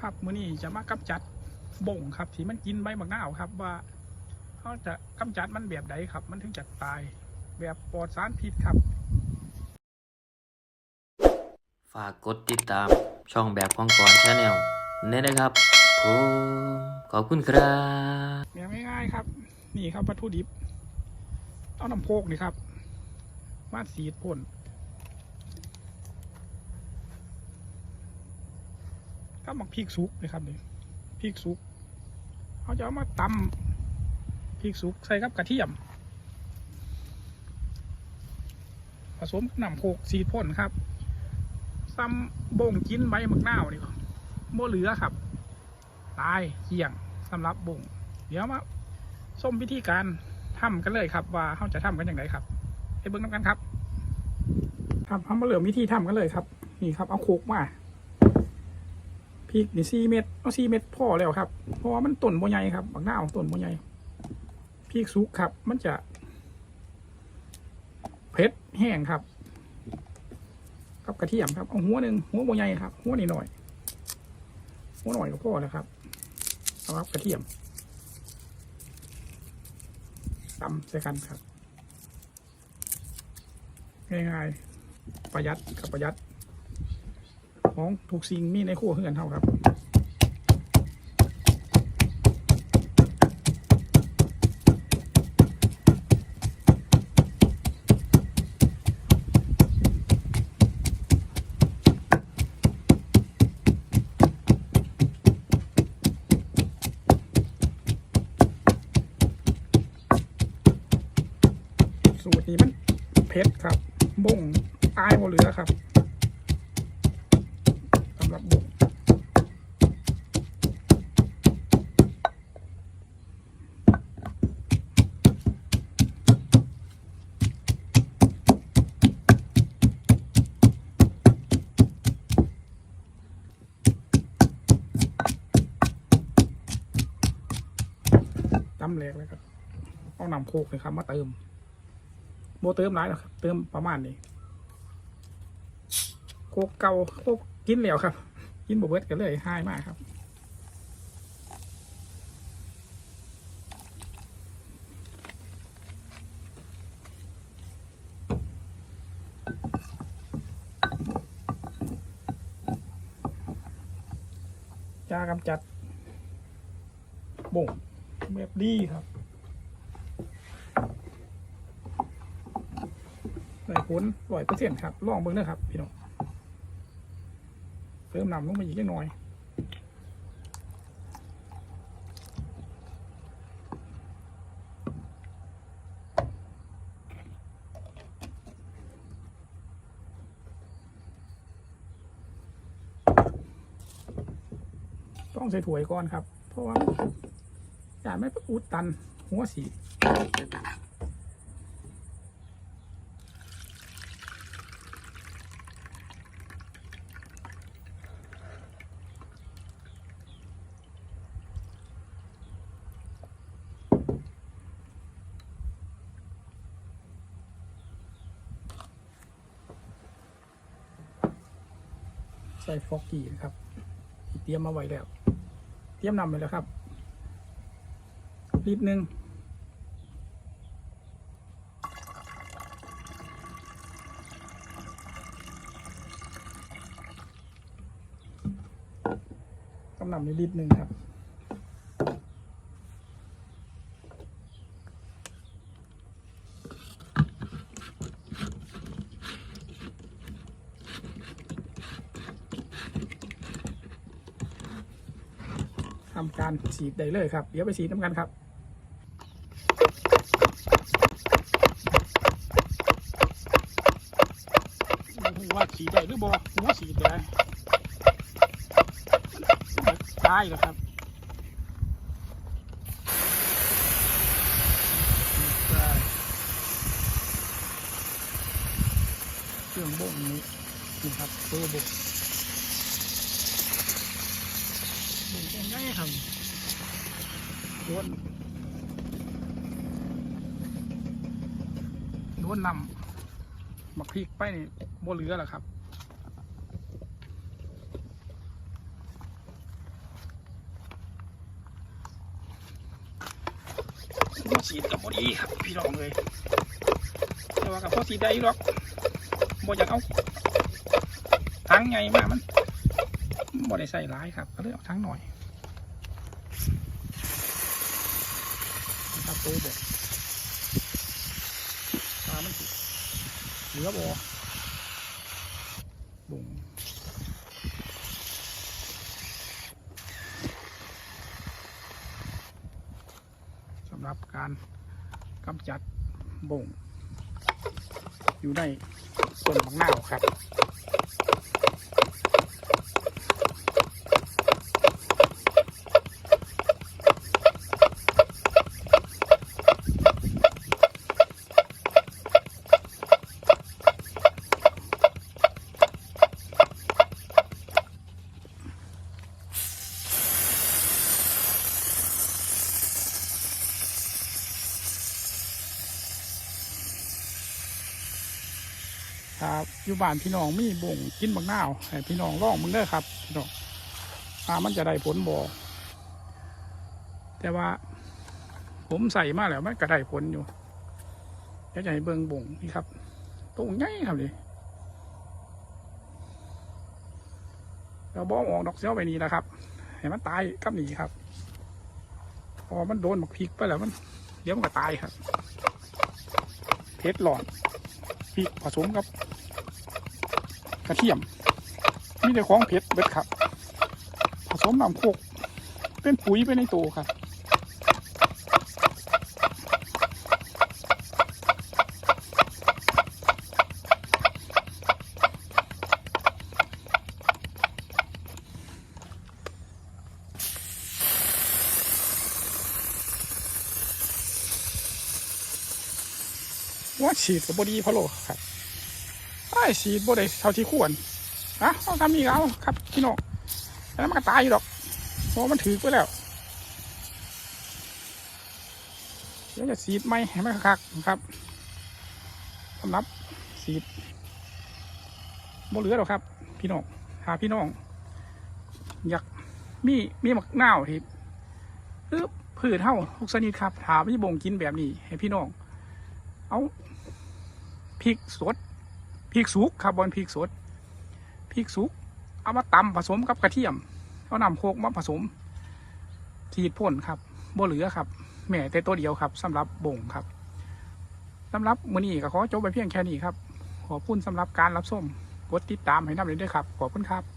ครับมื้อนี้จะมากำจัดบ่งครับที่มันกินใบมะนาวครับว่าเขาจะกำจัดมันแบบใดครับ มันถึงจะตายแบบปลอดสารพิษครับ ฝากกดติดตามช่องแบบของกอนชาแนลนี่นะครับผมขอบคุณครับแบบง่ายๆครับ นี่ครับวัตถุดิบเอาน้ำโพกนี่ครับมาสีดพ่น ก็หมักพริกสุกนะครับนี่พริกสุกเขาจะเอามาตำพริกสุกใส่กับกระเทียม ผสมน้ำโคกสีพ่นครับซ้ำบ่งกินใบมะนาวนี่โมเหลือครับ ตายเกี่ยงสำหรับบ่ง เดี๋ยวมาส้มวิธีการทำกันเลยครับ ว่าเขาจะทำกันอย่างไรครับไปเบิ่งน้ำกันครับครับทำมาเหลือวิธีทำกันเลยครับ นี่ครับเอาโคกมา พริกนี่สี่เม็ดเอาสี่เม็ดพอแล้วครับ เพราะว่ามันต้นโมใหญ่ครับบักหน้าวต้นโมใหญ่พริกสุกครับ มันจะเผ็ดแห้งครับ กับกระเทียมครับเอาหัวหนึ่งหัวโมใหญ่ครับ หัวนี่หน่อย หัวหน่อยก็พอแล้วครับเอาครับกระเทียมตำใส่กันครับง่ายๆประหยัดกับประหยัด ของถูกสิ่งมีในครัวเฮือนเท่าครับสูตรนี้มันเผ็ดครับบ่งตายหมดเหลือครับสำหรับบ่ง ตำแหลกเลยครับเอาน้ำโคกเลยครับมาเติมโบเติมหลายแล้วครับ เติมประมาณนี้โคกเก่าโคกกินแล้วครับ กินบเบิดกันเลยหายมากครับจากำจัดบุ่ง แบบดีครับได้ผลร้อยเปอร์เซ็นต์ครับ ลองเบิ่งเด้อครับ พี่น้องเติมน้ำลงไปอีกเล็กน้อยต้องใส่ถ้วยก่อนครับ เพราะว่า อย่าไม่ไปอุดตัน หัวสีใส่ฟอกกี้นะครับ เตรียมมาไว้แล้ว เตรียมนำไปแล้วครับ ลิตรหนึ่งกำนำในลิตรหนึ่งครับทำการฉีดได้เลยครับ เดี๋ยวไปฉีดน้ำกันครับ ฉีดได้หรือบอหัวฉีดได้ตายแล้วครับเครื่องบ่งนี้นี่ครับตัวบ่งหนึ่งเป็นไงครับโดนโดนนำ มาคลิกไปในี่บ่เหลือแล้วครับมอสีกับบ่ดีครับพี่น้องเลยแต่ว่ากับพ่อสีได้หรอกบ่อยากเอาทั้งไงมามันบ่ได้ใส่ร้ายครับ ก็เลยเอาทั้งหน่อยครับตัวเด็กปลามัน เหลือบ่บุ้งสำหรับการกำจัดบ่งอยู่ในส่วนของหน้าครับ ครับอยู่บ้านพี่น้องมีบ่งกินบักนาวให้พี่น้องลองมึงเด้อครับพี่น้องปลามันจะได้ผลบ่แต่ว่า ผมใส่มาแล้วมันก็ได้ผลอยู่เดี๋ยวจะให้เบิ่งบ่งนี่ครับตรงใหญ่ครับดิเราบ้องออกดอกเสี้ยวไปนี่นะครับให้มันตายกับหนีครับพอมันโดนบักพริกไปแล้วมันเดี๋ยวมันก็ตายครับเพชรหลอดพริกผสมกับ กระเทียม มีแต่ของเผ็ดเบิดครับ ผสมน้ำโคกเป็นปุ๋ยไปในตัวครับว่าฉีดกับบดีพะโลครับ ไอ้สีบ่ได้เท่าที่ควรนะเอาทำนี่ก็เอาครับพี่น้องแล้วมันก็ตายอยู่ดอกเพราะมันถือไปแล้วเดี๋ยวจะสีดไหมให้มันคักครับสำหรับสีดบ่เหลือหรอกครับ พี่น้องหาพี่น้อง อยากมีมีหมักหน้าวที่หรือพืชเท่าทุกชนิดครับถามพี่บ่งกินแบบนี้ ให้พี่น้อง เอาพริกสด ริกสุกครับบอนพริกสดพริกสุกเอามาตำผสมกับกระเทียม เอานำโคกมาผสมฉีดพ่นครับบ่เหลือครับแม่แต่ตัวเดียวครับสำหรับบ่งครับสำหรับมือนี้ก็ขอจบไปเพียงแค่นี้ครับ ขอบคุณสำหรับการรับชมกดติดตามให้นำเลยด้วยครับ ขอบคุณครับ